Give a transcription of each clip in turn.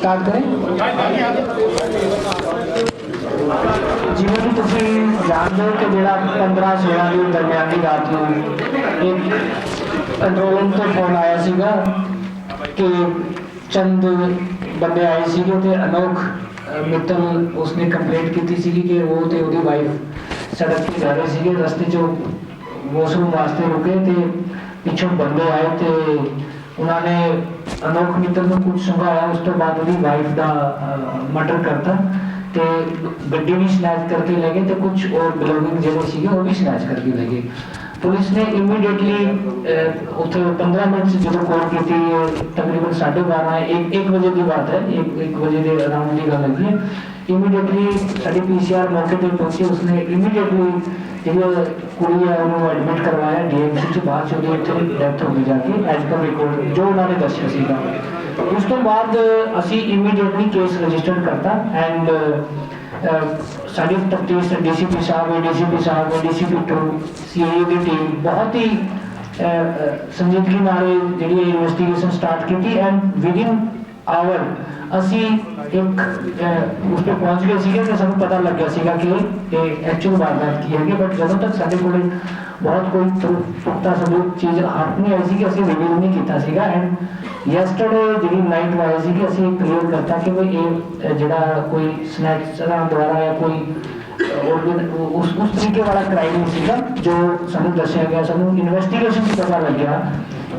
Start ਕरें ਜਿਵੇਂ ਕਿ ਤੁਸੀਂ ਜਾਣਦੇ ਹੋ ਕਿ ਜਿਹੜਾ 15 16 ਦੀ ਦਰਮਿਆਨੀ ਰਾਤ ਨੂੰ ਇੱਕ ਕੰਟਰੋਲ ਰੂਮ ਤੋਂ ਫੋਨ ਆਇਆ ਸੀਗਾ ਕਿ ਚੰਦ ਬੰਦੇ ਆਏ ਸੀਗੇ ਤੇ ਅਨੋਖ ਅਹ, ਮਿੱਤਲ ਉਸਨੇ ਕੰਪਲੇਂਟ ਕੀਤੀ ਸੀਗੀ ਕਿ ਉਹ ਤੇ ਉਹਦੀ ਵਾਈਫ ਸੜਕ ਤੇ ਜਾ ਰਹੇ ਸੀਗੇ ਰਸਤੇ 'ਚੋਂ ਵਾਸ਼ਰੂਮ ਵਾਸਤੇ ਰੁਕੇ ਤੇ ਪਿੱਛੋਂ ਬੰਦੇ ਆਏ ਤੇ ਉਹਨਾਂ ਨੇ ਅਨੋਖ ਮਿੱਤਲ ਨੂੰ ਕੁਝ ਸੰਭਾਲਿਆ ਉਸ ਤੋਂ ਬਾਅਦ ਉਹਦੀ ਵਾਈਫ ਦਾ ਮਰਡਰ ਕਰਤਾ ਤੇ ਗੱਡੀ ਵੀ ਸਨੈਚ ਕਰਕੇ ਲੈ ਗਏ ਤੇ ਕੁਝ ਹੋਰ ਬਿਲੋਗਿੰਗ ਜਿਹੜੇ ਸੀਗੇ ਉਹ ਵੀ ਸਨੈਚ ਕਰਕੇ ਲੈ ਗਏ। ਪੁਲਿਸ ਨੇ ਇਮੀਡੀਏਟਲੀ ਉੱਥੇ 15 ਮਿੰਟ 'ਚ ਜਦੋਂ ਕਾਲ ਕੀਤੀ ਅਹ, ਤਕਰੀਬਨ 12:30 ਇੱਕ 1 ਵਜੇ ਦੀ ਬਾਤ ਹੈ 1 1 ਵਜੇ ਦੇ ਅਰਾਊਂਡ ਦੀ ਗੱਲ ਹੈਗੀ ਹੈ। ਇਮੀਡੀਏਟਲੀ ਸਾਡੀ ਪੀਸੀਆਰ ਮੌਕੇ ਤੇ ਪਹੁੰਚੀ ਉਸਨੇ ਇਮੀਡੀਏਟਲੀ ਜਿਹੜੀ ਕੁੜੀ ਹੈ ਉਹਨੂੰ ਐਡਮਿਟ ਕਰਵਾਇਆ ਡੀਐਮਸੀ ਚ ਬਾਅਦ ਚ ਉਹਦੀ ਇੱਥੇ ਡੈਥ ਹੋ ਗਈ ਜਾ ਕੇ ਐਜ਼ ਪਰ ਰਿਕਾਰਡ ਜੋ ਉਹਨਾਂ ਨੇ ਦੱਸਿਆ ਸੀਗਾ। ਉਸ ਤੋਂ ਬਾਅਦ ਅਸੀਂ ਇਮੀਡੀਏਟਲੀ ਕੇਸ ਰਜਿਸਟਰ ਕਰਤਾ ਐਂਡ ਸਾਡੀ ਤਫਤੀਸ਼ ਡੀਸੀਪੀ ਸਾਹਿਬ ਏਡੀਸੀਪੀ ਸਾਹਿਬ ਏਡੀਸੀਪੀ 2 ਸੀਆਈਏ ਦੀ ਟੀਮ ਬਹੁਤ ਹੀ ਅਹ, ਅਹ, ਸੰਜੀਦਗੀ ਨਾਲ ਇਹ ਜਿਹੜੀ ਇਨਵੈਸਟੀਗੇਸ਼ਨ ਸਟਾਰਟ ਕੀਤੀ ਐਂਡ ਵਿਦਿਨ ਆਵਰ। ਅਸੀਂ ਇੱਕ ਉਸ ਤੇ ਪਹੁੰਚ ਗਏ ਸੀਗੇ ਤੇ ਸਾਨੂੰ ਪਤਾ ਲੱਗਿਆ ਸੀਗਾ ਕਿ ਇਹ ਐਕਚੁਅਲ ਵਾਰਦਾਤ ਕੀ ਹੈਗੀ ਬਟ ਜਦੋਂ ਤੱਕ ਸਾਡੇ ਕੋਲੇ ਬਹੁਤ ਕੋਈ ਪੁਖਤਾ ਸਬੂਤ, ਚੀਜ਼ ਹੱਥ ਨਹੀਂ ਆਈ ਸੀ ਕਿ ਅਸੀਂ ਰਿਵੀਲ ਨਹੀਂ ਕੀਤਾ ਸੀਗਾ। ਐਂਡ ਯੈਸਟਰਡੇ ਜਿਹੜੀ ਨਾਈਟ ਵਾਈ ਸੀ ਕਿ ਅਸੀਂ ਕਲੀਅਰ ਕਰਤਾ ਕਿ ਵੀ ਇਹ ਜਿਹੜਾ ਕੋਈ ਸਨੈਚਰਾਂ ਦੁਆਰਾ ਜਾਂ ਕੋਈ ਉਸ ਉਸ ਤਰੀਕੇ ਵਾਲਾ ਕ੍ਰਾਈਮ ਸੀਗਾ, ਜੋ ਸਾਨੂੰ ਦੱਸਿਆ ਗਿਆ, ਸਾਨੂੰ ਇਨਵੈਸਟੀਗੇਸ਼ਨ ਚ ਪਤਾ ਲੱਗਿਆ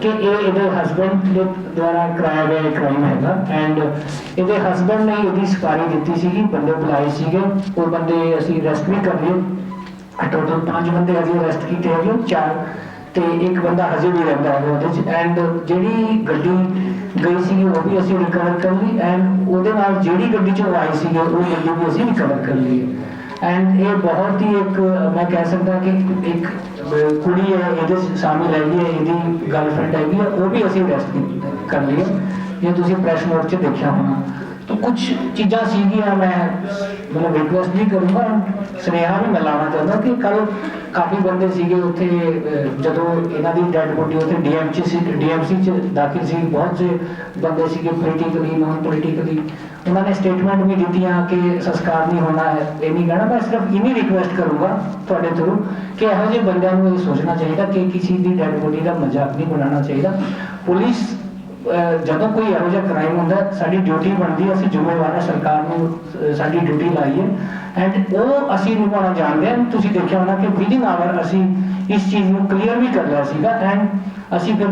ਕਿ ਇਹ ਇਹਦੇ ਹਸਬੰਡ ਦੇ ਦੁਆਰਾ ਕਰਾਇਆ ਗਿਆ ਕ੍ਰਾਈਮ ਹੈਗਾ ਐਂਡ ਇਹਦੇ ਹਸਬੰਡ ਨੇ ਇਹਦੀ ਸਫਾਰੀ ਦਿੱਤੀ ਸੀਗੀ ਬੰਦੇ ਬੁਲਾਏ ਸੀਗੇ ਉਹ ਬੰਦੇ ਅਸੀਂ ਅਰੈਸਟ ਵੀ ਕਰ ਲਏ ਟੋਟਲ ਪੰਜ ਬੰਦੇ ਅਸੀਂ ਅਰੈਸਟ ਕੀਤੇ ਹੈਗੇ ਚਾਰ ਤੇ ਇੱਕ ਬੰਦਾ ਹਜੇ ਵੀ ਰਹਿੰਦਾ ਹੈ ਉਹਦੇ ਚ ਐਂਡ ਜਿਹੜੀ ਗੱਡੀ ਗਈ ਸੀਗੀ ਉਹ ਵੀ ਅਸੀਂ ਰਿਕਵਰ ਕਰ ਲਈ ਐਂਡ ਉਹਦੇ ਨਾਲ ਜਿਹੜੀ ਗੱਡੀ ਚ ਆਈ ਸੀਗੀ ਉਹ ਗੱਡੀ ਵੀ ਅਸੀਂ ਰਿਕਵਰ ਕਰ ਲਈ ਐਂਡ ਇਹ ਬਹੁਤ ਹੀ ਇੱਕ ਮੈਂ ਕਹਿ ਸਕਦਾ ਕਿ ਇੱਕ ਕੁੜੀ ਹੈ, ਇਹਦੇ ਸ਼ਾਮਿਲ ਹੈਗੀ ਹੈ, ਇਹਦੀ ਗਰਲਫ੍ਰੈਂਡ ਹੈਗੀ ਹੈ, ਉਹ ਵੀ ਅਸੀਂ ਅਰੈਸਟ ਕਰ ਲਈ ਹੈ। ਤੁਸੀਂ ਪ੍ਰੈਸ ਨੋਟ 'ਚ ਦੇਖਿਆ ਹੋਣਾ, ਤਾਂ ਕੁਝ ਚੀਜ਼ਾਂ ਸੀਗੀਆਂ, ਮੈਂ ਮਤਲਬ ਰਿਕੁਐਸਟ ਵੀ ਕਰੂੰਗਾ, ਸੁਨੇਹਾ ਵੀ ਮੈਂ ਚਾਹੁੰਦਾ ਕਿ ਕੱਲ ਕਾਫੀ ਬੰਦੇ ਸੀਗੇ ਉੱਥੇ ਜਦੋਂ ਇਹਨਾਂ ਦੀ ਡੈਡ ਬੋਡੀ ਉੱਥੇ ਡੀਐਮਸੀ ਸੀ ਡੀਐਮਸੀ ਚ ਦਾਖਲ ਸੀ, ਬਹੁਤ ਸੇ ਬੰਦੇ ਸੀਗੇ ਪੋਲੀਟੀਕਲੀ ਨਾਨ ਪੋਲੀਟੀਕਲੀ ਉਹਨਾਂ ਨੇ ਸਟੇਟਮੈਂਟ ਵੀ ਦਿੱਤੀਆਂ ਕਿ ਸੰਸਕਾਰ ਨਹੀਂ ਹੋਣਾ ਹੈ, ਇਹ ਨਹੀਂ ਕਹਿਣਾ। ਮੈਂ ਸਿਰਫ ਇਨੀ ਰਿਕੁਐਸਟ ਕਰੂੰਗਾ ਤੁਹਾਡੇ ਥਰੂ ਕਿ ਇਹੋ ਜਿਹੇ ਬੰਦਿਆਂ ਨੂੰ ਇਹ ਸੋਚਣਾ ਚਾਹੀਦਾ ਕਿ ਕਿਸੇ ਦੀ ਡੈਡ ਬੋਡੀ ਦਾ ਮਜ਼ਾਕ ਨਹੀਂ ਬਣਾਉਣਾ ਚਾਹੀਦਾ। ਪੁਲਿਸ ਜਦੋਂ ਕੋਈ ਇਹੋ ਜਿਹਾ ਕ੍ਰਾਈਮ ਹੁੰਦਾ, ਸਾਡੀ ਡਿਊਟੀ ਬਣਦੀ ਹੈ, ਅਸੀਂ ਜ਼ਿੰਮੇਵਾਰ ਹਾਂ, ਸਰਕਾਰ ਨੂੰ ਸਾਡੀ ਡਿਊਟੀ ਲਾਈਏ। ਐਂਡ ਉਹ ਅਸੀਂ ਨਿਭਾਉਣਾ ਜਾਣਦੇ ਹਾਂ ਤੁਸੀਂ ਦੇਖਿਆ ਹੋਣਾ ਕਿ ਵਿਦਿਨ ਆਵਰ ਅਸੀਂ ਇਸ ਚੀਜ਼ ਨੂੰ ਕਲੀਅਰ ਵੀ ਕਰ ਲਿਆ ਸੀਗਾ ਐਂਡ ਅਸੀਂ ਫਿਰ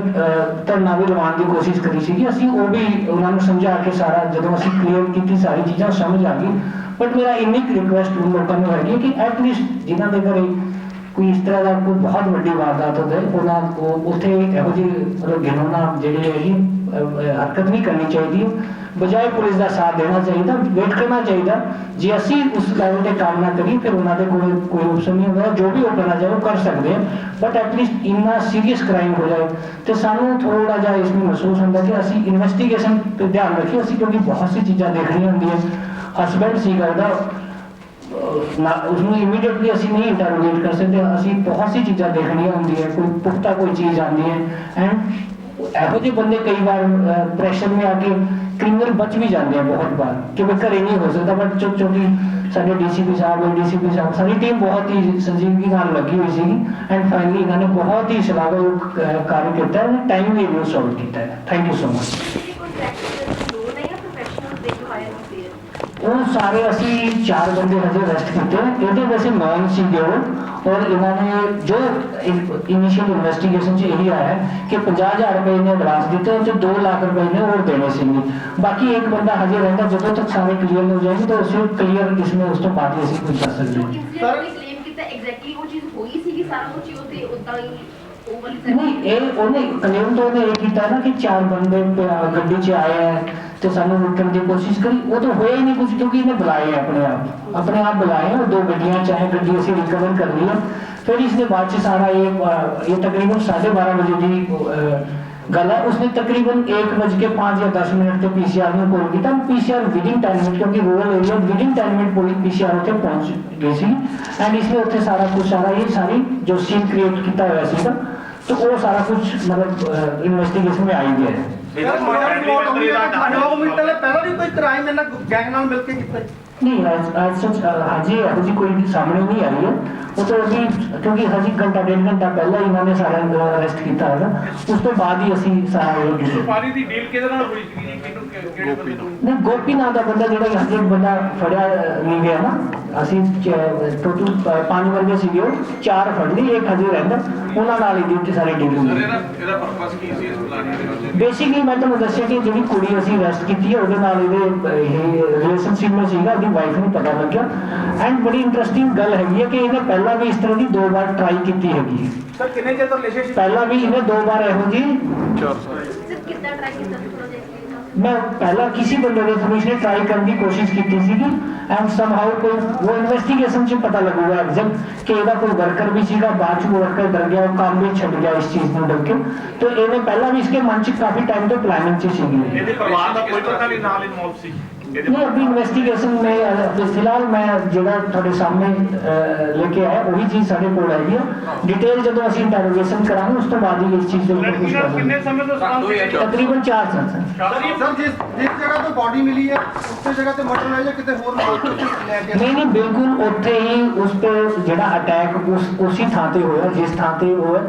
ਧਰਨਾ ਵੀ ਲਵਾਉਣ ਦੀ ਕੋਸ਼ਿਸ਼ ਕਰੀ ਸੀਗੀ। ਅਸੀਂ ਉਹ ਵੀ ਉਹਨਾਂ ਨੂੰ ਸਮਝਾ ਕੇ ਸਾਰਾ ਜਦੋਂ ਅਸੀਂ ਕਲੀਅਰ ਕੀਤੀ ਸਾਰੀ ਚੀਜ਼ਾਂ ਸਮਝ ਆ ਗਈ। ਬਟ ਮੇਰਾ ਇੰਨੀ ਰਿਕੁਐਸਟ ਉਹ ਨੂੰ ਹੈਗੀ ਹੈ ਕਿ ਐਟਲੀਸਟ ਜਿਨ੍ਹਾਂ ਦੇ ਘਰੇ ਕੋਈ ਇਸ ਤਰ੍ਹਾਂ ਦਾ ਕੋਈ ਬਹੁਤ ਵੱਡੀ ਵਾਰਦਾਤ ਹੁੰਦੀ ਉਹਨਾਂ ਉਹ ਉੱਥੇ ਇਹੋ ਜਿਹੀ ਮਤਲਬ ਗਿਣੋਨਾ ਜਿਹੜੀ ਹੈਗੀ ਹਰਕਤ ਨਹੀਂ ਕਰਨੀ ਚਾਹੀਦੀ ਬਜਾਏ ਪੁਲਿਸ ਦਾ ਸਾਥ ਦੇਣਾ ਚਾਹੀਦਾ, ਵੇਟ ਕਰਨਾ ਚਾਹੀਦਾ। ਜੇ ਅਸੀਂ ਉਸ ਲੈਵਲ ਤੇ ਕੰਮ ਨਾ ਕਰੀ ਫਿਰ ਉਹਨਾਂ ਦੇ ਕੋਲ ਕੋਈ ਆਪਸ਼ਨ ਨਹੀਂ ਹੁੰਦਾ। ਜੋ ਵੀ ਉਹ ਕਰਨਾ ਚਾਹੇ ਉਹ ਕਰ ਸਕਦੇ ਆ। ਬਟ ਐਟਲੀਸਟ ਇੰਨਾ ਸੀਰੀਅਸ ਕ੍ਰਾਈਮ ਹੋ ਜਾਏ, ਤੇ ਸਾਨੂੰ ਥੋੜਾ ਜਿਹਾ ਇਸ ਨੂੰ ਮਹਿਸੂਸ ਹੁੰਦਾ ਕਿ ਅਸੀਂ ਇਨਵੈਸਟੀਗੇਸ਼ਨ ਤੇ ਧਿਆਨ ਰੱਖੀਏ। ਅਸੀਂ ਕਿਉਂਕਿ ਬਹੁਤ ਸੀ ਚੀਜ਼ਾਂ ਦੇਖਣੀਆਂ ਹੁੰਦੀਆਂ। ਹਸਬੈਂਡ ਸੀਗਾ ਉਹਦਾ ਅਹ ਨਾ ਉਸਨੂੰ ਇਮੀਡੀਏਟਲੀ ਅਸੀਂ ਨਹੀਂ ਇੰਟਰੋਗੇਟ ਕਰ ਸਕਦੇ ਅਸੀਂ ਬਹੁਤ ਸੀ ਚੀਜ਼ਾਂ ਦੇਖਣੀਆਂ ਹੁੰਦੀਆਂ ਕੋਈ ਪੁਖਤਾ ਕੋਈ ਚੀਜ਼ ਆਉਂਦੀ ਹੈ। ਐਂਡ ਇਹੋ ਜਿਹੇ ਬੰਦੇ ਕਈ ਵਾਰ ਪ੍ਰੈਸ਼ਰ ਵਿੱਚ ਆ ਕੇ ਕ੍ਰਿਮੀਨਲ ਬਚ ਵੀ ਜਾਂਦੇ ਆ ਬਹੁਤ ਵਾਰ ਕਿ ਵੀ ਘਰੇ ਨਹੀਂ ਹੋ ਸਕਦਾ ਬਟ ਚੁੱਪ ਚੁੱਪੀ ਸਾਡੇ ਡੀਸੀਪੀ ਸਾਹਿਬ ਡੀਸੀਪੀ ਸਾਹਿਬ ਸਾਰੀ ਟੀਮ ਬਹੁਤ ਹੀ ਸੰਜੀਦਗੀ ਨਾਲ ਲੱਗੀ ਹੋਈ ਸੀ ਐਂਡ ਫਾਈਨਲੀ ਇਹਨਾਂ ਨੇ ਬਹੁਤ ਹੀ ਸ਼ਲਾਘਾਯੋਗ ਅਹ, ਕਾਰਜ ਕੀਤਾ ਹੈ ਟਾਈਮਲੀ ਇਹਨੂੰ ਸੋਲਵ ਕੀਤਾ ਹੈ। ਥੈਂਕ ਯੂ ਸੋ ਮਚ ਕੋਈ ਕੰਟਰੈਕਟਰ ਲੋਨ ਹੈ ਜਾਂ ਪ੍ਰੋਫੈਸ਼ਨਲ ਦੇ ਹਾਇਰ ਹੁੰਦੇ ਆ ਉਹ ਸਾਰੇ ਅਸੀਂ ਚਾਰ ਬੰਦੇ ਹਜੇ ਅਰੈਸਟ ਕੀਤੇ। ਇਹਦੇ ਵੈਸੇ ਨੌਨ ਸੀਗੇ ਉਹ। ਔਰ ਇਹਨਾਂ ਨੇ ਜੋ ਇਨੀਸ਼ੀਅਲ ਇਨਵੈਸਟੀਗੇਸ਼ਨ 'ਚ ਇਹੀ ਆਇਆ ਕਿ 50000 ਰੁਪਏ ਨੇ ਐਡਵਾਂਸ ਦਿੱਤੇ ਤੇ 2 ਲੱਖ ਰੁਪਏ ਨੇ ਹੋਰ ਦੇਣੇ ਸੀਗੇ। ਬਾਕੀ ਇੱਕ ਬੰਦਾ ਹਜੇ ਰਹਿੰਦਾ ਜਦੋਂ ਤੱਕ ਸਾਰੇ ਕਲੀਅਰ ਹੋ ਜਾਣਗੇ ਤਾਂ ਉਸੇ ਕਲੀਅਰ ਇਸਮੇ ਉਸ ਤੋਂ ਬਾਅਦ ਹੀ ਅਸੀਂ ਕੁਝ ਕਰ ਸਕਦੇ ਹਾਂ। ਨੇ ਕਲੇਮ ਕੀਤਾ ਐਗਜ਼ੈਕਟਲੀ ਉਹ ਚੀਜ਼ ਹੋਈ ਸੀਗੀ ਸਾਰਾ ਕੁਝ ਉਹਦੇ ਉਦਾਂ ਹੀ ਉਹ ਵਾਲੀ ਨਹੀਂ ਇਹ ਉਹਨੇ ਕਲੇਮ ਤੋਂ ਇਹ ਕੀਤਾ ਨਾ ਕਿ ਚਾਰ ਬੰਦੇ ਗੱਡੀ 'ਚ ਆਏ ਹੈ तो सानू लुटन की कोशिश करी वो तो होया ही नहीं कुछ क्योंकि इन्हें बुलाए अपने आप अपने आप बुलाए और दो गड्डियाँ चाहे गड्डी असी रिकवर कर ली फिर इसके बाद सारा ये ये तकरीबन साढ़े बारह बजे की गल है उसने तकरीबन एक बज के पाँच या दस मिनट तक पीसीआर ने कॉल किया PCR within ten minute क्योंकि rural area within ten minute police PCR उत्तर पहुँच गई सी एंड इसलिए उत्तर सारा कुछ सारा ये सारी जो सीन क्रिएट किया हुआ सीगा तो वो सारा कुछ मतलब इन्वेस्टिगेशन में आई गया है ਯਾਰ ਦੀ ਮੌਤ ਹੋਈ ਹੈ 9 ਮਿੰਟ ਪਹਿਲੇ ਪਹਿਲਾਂ ਵੀ ਕੋਈ ਕ੍ਰਾਈਮ ਇਹਨਾਂ ਗੈਂਗ ਨਾਲ ਮਿਲ ਕੇ ਕੀਤਾ ਜੀ? ਨਹੀਂ ਅੱਜ ਅੱਜ ਸੱਚ ਹਜੇ ਇਹੋ ਜਿਹੀ ਕੋਈ ਸਾਹਮਣੇ ਨਹੀਂ ਆਈ ਹੈ। ਉਹ ਤਾਂ ਅਸੀਂ ਕਿਉਂਕਿ ਹਜੇ ਘੰਟਾ ਡੇਢ ਘੰਟਾ ਪਹਿਲਾਂ ਹੀ ਇਹਨਾਂ ਨੇ ਸਾਰਿਆਂ ਨੂੰ ਅਰੈਸਟ ਕੀਤਾ ਹੈਗਾ। ਉਸ ਤੋਂ ਬਾਅਦ ਹੀ ਅਸੀਂ ਸਾਰਾ। ਸੁਪਾਰੀ ਦੀ ਡੀਲ ਕਿਹਦੇ ਨਾਲ ਹੋਈ ਸੀ ਜੀ? ਕਿਹਨੂੰ ਕਿਹੜੇ ਬੰਦੇ ਨੂੰ ਨਹੀਂ ਗੋਪੀ ਨਾਂ ਦਾ ਬੰਦਾ ਜਿਹੜਾ ਹਜੇ ਬੰਦਾ ਫੜਿਆ ਨਹੀਂ ਗਿਆ ਨਾ। ਅਸੀਂ ਟੋਟਲ ਪੰਜ ਬੰਦੇ ਸੀਗੇ ਉਹ। ਚਾਰ ਫੜ ਲਈ ਇੱਕ ਹਜੇ ਰਹਿੰਦਾ। ਉਹਨਾਂ ਨਾਲ ਹੀ ਡਿਊਟੀ ਸਾਰੀ ਡੀਲ ਹੁੰਦੀ ਇਹਦਾ ਇਹਦਾ ਪਰਪਸ ਕੀ ਸੀ ਇਸ ਪਲਾਨ ਦੇ ਵਿੱਚ ਬੇਸਿਕਲੀ ਮੈਂ ਤੁਹਾਨੂੰ ਦੱਸਿਆ ਕਿ ਜਿਹੜੀ ਕੁੜੀ ਅਸੀਂ ਅਰੈਸਟ ਕੀਤੀ ਹੈ ਉਹਦੇ ਨਾਲ ਇਹਦੇ ਇਹ ਰਿਲੇਸ਼ਨਸ਼ਿਪ ਵਿੱਚ ਸੀਗਾ। ਵਾਈਫ ਨੂੰ ਪਤਾ ਲੱਗਿਆ ਐਂਡ ਬੜੀ ਇੰਟਰਸਟਿੰਗ ਗੱਲ ਹੈਗੀ ਹੈ ਕਿ ਇਹਨੇ ਪਹਿਲਾਂ ਵੀ ਇਸ ਤਰ੍ਹਾਂ ਦੀ ਦੋ ਵਾਰ ਟਰਾਈ ਕੀਤੀ ਹੈਗੀ ਹੈ। ਸਰ ਕਿੰਨੇ ਚਿਰ ਤੋਂ ਰਿਲੇਸ਼ਨਸ਼ਿਪ ਪਹਿਲਾਂ ਵੀ ਇਹਨੇ ਦੋ ਵਾਰ ਇਹੋ ਜੀ ਸਿਰਫ ਕਿੱਦਾਂ ਟਰਾਈ ਕੀਤਾ ਥੋੜਾ ਜਿਹਾ। ਮੈਂ ਪਹਿਲਾਂ ਕਿਸੇ ਬੰਦੇ ਦੇ ਥਰੂ ਇਸਨੇ ਟਰਾਈ ਕਰਨ ਦੀ ਕੋਸ਼ਿਸ਼ ਕੀਤੀ ਸੀਗੀ। ਐਂਡ ਸਮਹਾਉ ਕੋਈ ਉਹ ਇਨਵੈਸਟੀਗੇਸ਼ਨ 'ਚ ਪਤਾ ਲੱਗੂਗਾ ਐਗਜ਼ੈਕਟ ਕਿ ਇਹਦਾ ਕੋਈ ਵਰਕਰ ਵੀ ਸੀਗਾ ਬਾਅਦ 'ਚ ਉਹ ਵਰਕਰ ਡਰ ਗਿਆ ਉਹ ਕੰਮ ਵੀ ਛੱਡ ਗਿਆ ਇਸ ਚੀਜ਼ ਨੂੰ ਡਰ ਕੇ। ਤੇ ਇਹਨੇ ਪਹਿਲਾਂ ਵੀ ਇਸਕੇ ਮਨ 'ਚ ਕਾਫੀ ਟਾਈਮ ਤੋਂ ਪਲਾਨਿੰਗ 'ਚ ਸੀਗੀ। ਇਹਦੇ ਪਰਿਵਾਰ ਦਾ ਕੋਈ ਪਤਾ ਨਹੀਂ ਨਾਲ ਇਨਵੋਲਵ ਸੀ। ਇਹ ਆਪਣੀ ਇਨਵੈਸਟੀਗੇਸ਼ਨ ਮੈਂ ਤੇ ਫਿਲਹਾਲ ਮੈਂ ਜਿਹੜਾ ਤੁਹਾਡੇ ਸਾਹਮਣੇ ਲੈ ਕੇ ਆਇਆ ਉਹੀ ਚੀਜ਼ ਸਾਡੇ ਕੋਲ ਆਈ ਹੈ ਡਿਟੇਲ ਜਦੋਂ ਅਸੀਂ ਇੰਟਰੋਗੇਸ਼ਨ ਕਰਾਂਗੇ ਉਸ ਤੋਂ ਬਾਅਦ ਹੀ ਇਸ ਚੀਜ਼ ਦੇ ਉੱਪਰ ਕੁਝ ਕਿੰਨੇ ਸਮੇਂ ਤੋਂ ਤਕਰੀਬਨ 4 ਸਾਲ ਸਰ। ਜਿਸ ਜਿਸ ਜਗ੍ਹਾ ਤੋਂ ਬਾਡੀ ਮਿਲੀ ਹੈ ਉਸੇ ਜਗ੍ਹਾ ਤੇ ਮਰਡਰ ਹੋਇਆ ਜਾਂ ਕਿਤੇ ਹੋਰ ਲੈ ਕੇ ਨਹੀਂ ਨਹੀਂ ਬਿਲਕੁਲ ਉੱਥੇ ਹੀ ਉਸ ਤੇ ਜਿਹੜਾ ਅਟੈਕ ਉਸ ਉਸੇ ਥਾਂ ਤੇ ਹੋਇਆ ਜਿਸ ਥਾਂ ਤੇ ਹੋਇਆ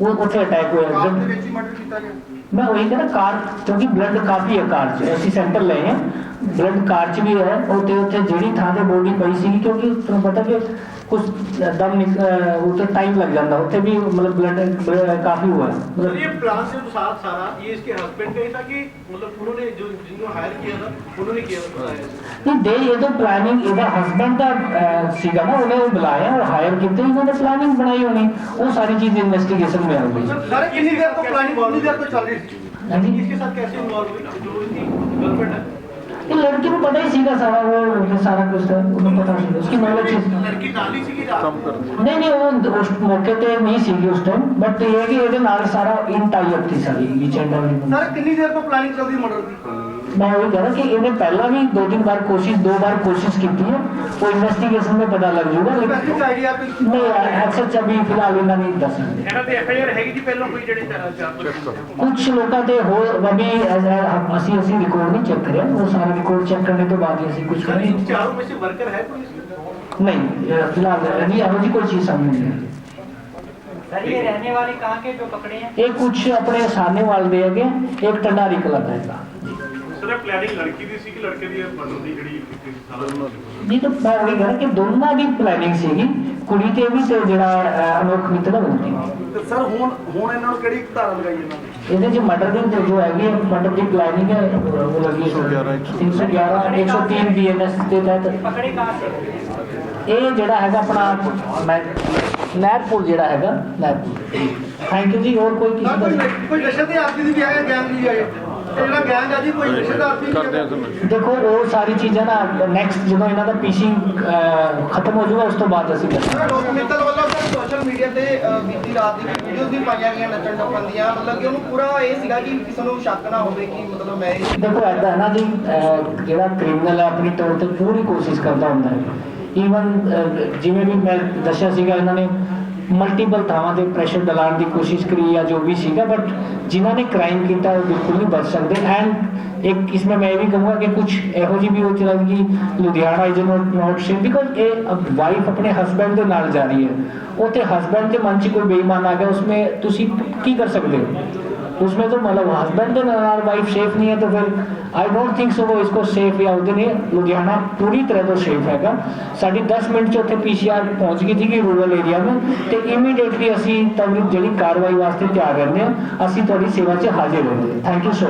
ਉਹ ਉੱਥੇ ਅਟੈਕ ਹੋਇਆ। ਕਾਰ ਦੇ ਵਿੱਚ ਹੀ ਮਰਡਰ ਕੀਤਾ ਗਿਆ। ਮੈਂ ਉਹੀ ਕਹਿੰਦਾ ਕਾਰ, ਕਿਉਂਕਿ ਬਲੱਡ ਕਾਫੀ ਹੈ ਕਾਰ 'ਚ, ਅਸੀਂ ਸੈਂਟਰ ਲਏ ਹਾਂ ਬਲੱਡ ਕਾਰ 'ਚ ਵੀ ਹੈ ਉਹ ਤੇ ਉੱਥੇ ਜਿਹੜੀ ਥਾਂ ਤੇ ਬੋਡੀ ਪਈ ਸੀ ਕਿਉਂਕਿ ਤੁਹਾਨੂੰ ਪਤਾ ਕਿ कुछ दम उधर टाइम लग जाता है भी मतलब ब्लड काफी हुआ है मतलब ये प्लान से साथ सारा ये इसके हस्बैंड का ही था कि मतलब उन्होंने जो जिनको हायर किया था उन्होंने किया नहीं दे ये तो प्लानिंग इधर हस्बैंड का सीधा ना उन्हें बुलाया और हायर किए इन्होंने प्लानिंग बनाई होनी वो सारी चीज इन्वेस्टिगेशन में आ गई सर कितनी देर तो प्लानिंग कितनी देर तो चल रही थी इसके साथ कैसे इन्वॉल्व हुई जो गर्लफ्रेंड है ਇਹ ਲੜਕੀ ਨੂੰ ਪਤਾ ਹੀ ਸੀਗਾ ਸਾਰਾ ਉਹ ਸਾਰਾ ਕੁਝ ਉਹਨੂੰ ਪਤਾ ਸੀ ਉਸकी ਨੌਲੇਜ ਸੀ ਲੜਕੀ ਨਾਲ ਹੀ ਸੀਗੀ ਕੰਮ ਕਰਦੀ। ਨਹੀਂ ਨਹੀਂ ਉਹ ਉਸ ਮੌਕੇ ਤੇ ਨਹੀਂ ਸੀਗੀ ਉਸ ਟਾਈਮ ਬਟ ਇਹ ਹੈ ਕਿ ਇਹਦੇ ਨਾਲ ਸਾਰਾ ਇਨ ਟਾਈ ਅਪ ਸੀ ਸਾਰੀ ਵਿਚ ਐਂਡ ਆਲ ਸਰ ਕਿੰਨੀ ਦੇਰ ਤੋਂ ਪਲਾਨਿੰਗ ਚੱਲਦੀ ਮਰਡਰ ਦੀ? ਮੈਂ ਉਹ ਕਹਿੰਦਾ ਕਿ ਇਹਨੇ ਪਹਿਲਾਂ ਵੀ ਦੋ ਤਿੰਨ ਵਾਰ ਕੋਸ਼ਿਸ਼ ਦੋ ਵਾਰ ਕੋਸ਼ਿਸ਼ ਕੀਤੀ ਹੈ ਉਹ ਇਨਵੈਸਟੀਗੇਸ਼ਨ ਵਿੱਚ ਪਤਾ ਲੱਗ ਜੂਗਾ ਲੇਕਿਨ ਆਈਡੀਆ ਕੋਈ? ਨਹੀਂ ਐਕਸਲ ਚਾਬੀ ਫਿਲਹਾਲ ਇਹਨਾਂ ਨਹੀਂ ਦੱਸ ਸਕਦੇ ਇਹਨਾਂ ਦੀ ਐਫਆਈਆਰ ਹੈਗੀ ਜੀ ਪਹਿਲਾਂ ਕੋਈ ਜਿਹੜੇ ਕੁਝ ਲੋਕਾਂ ਦੇ ਹੋਰ ਵੀ ਅਸੀਂ ਅਸੀਂ ਰਿਕਾਰਡ ਨਹੀਂ ਚੈੱਕ ਕਰਿਆ ਉਹ ਸਾਰੇ अभी कोड चेक करने के बाद ऐसी कुछ नहीं चारों में से वर्कर है कोई नहीं फिलहाल नहीं अभी कोई चीज सामने नहीं आई सर ये रहने वाले कहाँ के जो पकड़े हैं ये कुछ अपने सामने वाले देगे एक टंडारी कला था ਸਰ ਪਲੈਨਿੰਗ ਲੜਕੀ ਦੀ ਸੀ ਕਿ ਲੜਕੇ ਦੀ ਮਤਲਬ ਦੀ ਜਿਹੜੀ ਜੀ ਤਾਂ ਪੌੜੀ ਘਰ ਕੇ ਦੋਨਾਂ ਦੀ ਪਲੈਨਿੰਗ ਸੀਗੀ ਕੁੜੀ ਤੇ ਵੀ ਤੇ ਜਿਹੜਾ ਅਨੋਖ ਮਿੱਤਰ ਦਾ ਬੰਦੀ ਸਰ ਹੁਣ ਹੁਣ ਇਹਨਾਂ ਨੂੰ ਕਿਹੜੀ ਧਾਰਾ ਲਗਾਈ ਇਹਨਾਂ ਨੇ ਇਹਦੇ ਚ ਮਟਰ ਦੀ ਜੋ ਹੈਗੀ ਹੈ ਮਟਰ ਦੀ ਪਲਾਨਿੰਗ ਹੈ ਉਹ ਲੱਗੀ 111 111 103 ਬੀਐਨਐਸ ਦੇ ਤਹਿਤ। ਇਹ ਜਿਹੜਾ ਹੈਗਾ ਆਪਣਾ ਨਹਿਰਪੁਰ ਜਿਹੜਾ ਹੈਗਾ ਨਹਿਰਪੁਰ। ਥੈਂਕ ਯੂ ਜੀ ਹੋਰ ਕੋਈ ਕਿਸੇ ਦਾ ਕੋਈ ਨਸ਼ੇ ਦੇ ਆਦੀ ਦੀ ਵੀ ਹੈ ਗੈਂਗ ਵੀ ਹੈ ਦੇਖੋ ਉਹ ਸਾਰੀ ਚੀਜ਼ਾਂ ਨਾ ਨੈਕਸਟ ਜਦੋਂ ਇਹਨਾਂ ਦਾ ਪੀਸਿੰਗ ਖਤਮ ਹੋ ਜਾਊਗਾ ਉਸ ਤੋਂ ਬਾਅਦ ਅਸੀਂ ਕਰਾਂਗੇ ਮਿੱਤਲ ਵੱਲੋਂ ਸੋਸ਼ਲ ਮੀਡੀਆ ਤੇ ਬੀਤੀ ਰਾਤ ਦੀ ਵੀਡੀਓਜ਼ ਪਾਈਆਂ ਗਈਆਂ ਨੱਚਣ ਟੱਪਣ ਦੀਆਂ। ਮਤਲਬ ਕਿ ਉਹਨੂੰ ਪੂਰਾ ਇਹ ਸੀਗਾ ਕਿ ਕਿਸੇ ਨੂੰ ਸ਼ੱਕ ਨਾ ਹੋਵੇ ਕਿ ਮਤਲਬ ਮੈਂ ਇਹ ਦੇਖੋ ਐਦਾਂ ਹੈ ਨਾ ਜੀ ਅਹ, ਜਿਹੜਾ ਕ੍ਰਿਮੀਨਲ ਹੈ ਆਪਣੀ ਤੌਰ ਤੇ ਪੂਰੀ ਕੋਸ਼ਿਸ਼ ਕਰਦਾ ਹੁੰਦਾ ਹੈ। ਈਵਨ ਜਿਵੇਂ ਵੀ ਮੈਂ ਦੱਸਿਆ ਸੀਗਾ ਇਹਨਾਂ ਨੇ ਮਲਟੀਪਲ ਥਾਵਾਂ ਤੇ ਪ੍ਰੈਸ਼ਰ ਡਲਾਉਣ ਦੀ ਕੋਸ਼ਿਸ਼ ਕਰੀ ਜਾਂ ਜੋ ਵੀ ਸੀਗਾ ਬਟ ਜਿਨ੍ਹਾਂ ਨੇ ਕ੍ਰਾਈਮ ਕੀਤਾ ਉਹ ਬਿਲਕੁਲ ਨਹੀਂ ਬਚ ਸਕਦੇ। ਐਂਡ ਇੱਕ ਇਸमें ਮੈਂ ਇਹ ਵੀ ਕਹੂੰਗਾ ਕਿ ਕੁਝ ਇਹੋ ਜਿਹੀ ਵੀ ਹੋ ਚਲਾ ਕਿ Ludhiana is not not safe because ਇਹ ਵਾਈਫ ਆਪਣੇ ਹਸਬੈਂਡ ਦੇ ਨਾਲ ਜਾ ਰਹੀ ਹੈ। ਉੱਥੇ ਹਸਬੈਂਡ ਦੇ ਮਨ 'ਚ ਕੋਈ ਬੇਈਮਾਨ ਆ ਗਿਆ ਉਸमें ਤੁਸੀਂ ਕੀ ਕਰ ਸਕਦੇ ਹੋ? उसमें तो मतलब हस्बैंड और वाइफ सेफ नहीं है तो फिर आई डोंट थिंक सो वो इसको सेफ या ਉਹਦੇ ਨੇ ਲੁਧਿਆਣਾ ਪੂਰੀ ਤਰ੍ਹਾਂ ਤੋਂ ਸੇਫ ਹੈਗਾ ਸਾਡੀ 10 ਮਿੰਟ ਚ ਉੱਥੇ ਪੀਸੀਆਰ ਪਹੁੰਚ ਗਈ ਸੀਗੀ ਰੂਰਲ ਏਰੀਆ ਵਿੱਚ ਤੇ ਇਮੀਡੀਏਟਲੀ ਅਸੀਂ ਤੁਹਾਨੂੰ ਜਿਹੜੀ ਕਾਰਵਾਈ ਵਾਸਤੇ ਤਿਆਰ ਰਹਿੰਦੇ ਹਾਂ ਅਸੀਂ ਤੁਹਾਡੀ ਸੇਵਾ 'ਚ ਹਾਜ਼ਰ ਰਹਿੰਦੇ ਹਾਂ ਥੈਂਕ ਯੂ ਸੋ